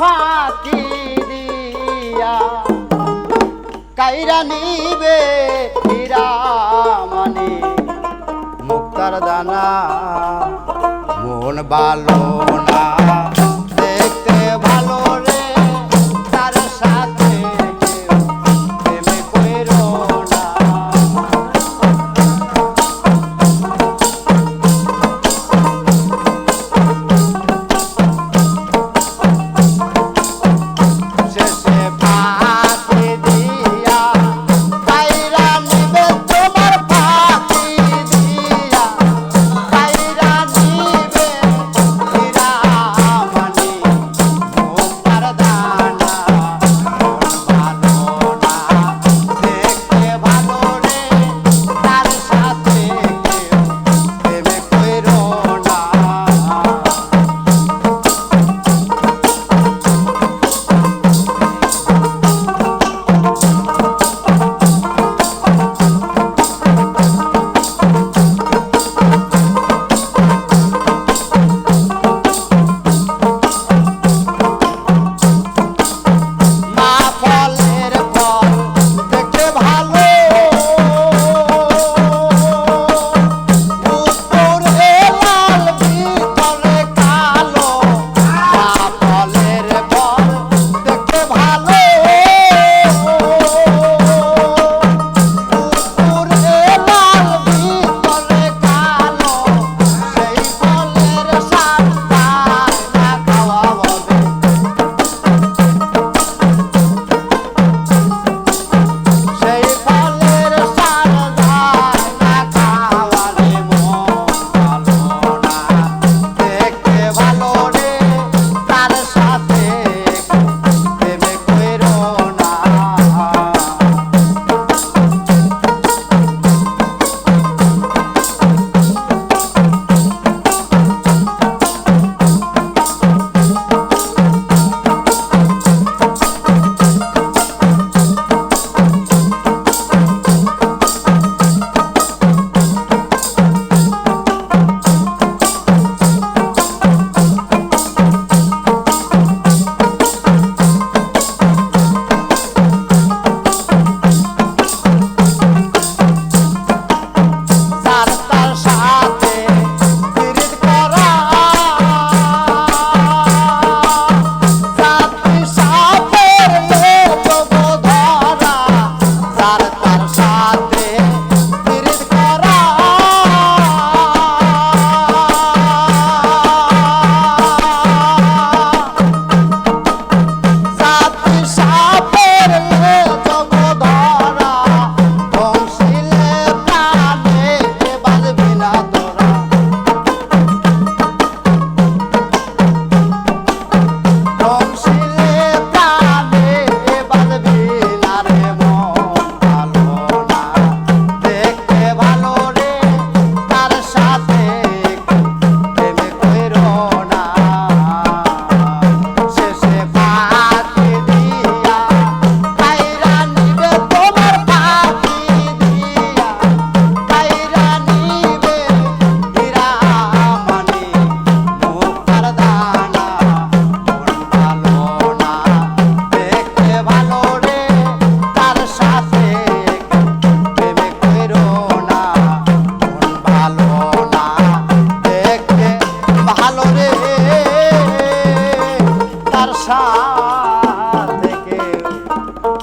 ফাঁকি দিয়া। কাইরা নিবে হীরামণি মানে মুক্তার দানা মন বালন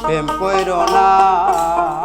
en fueron a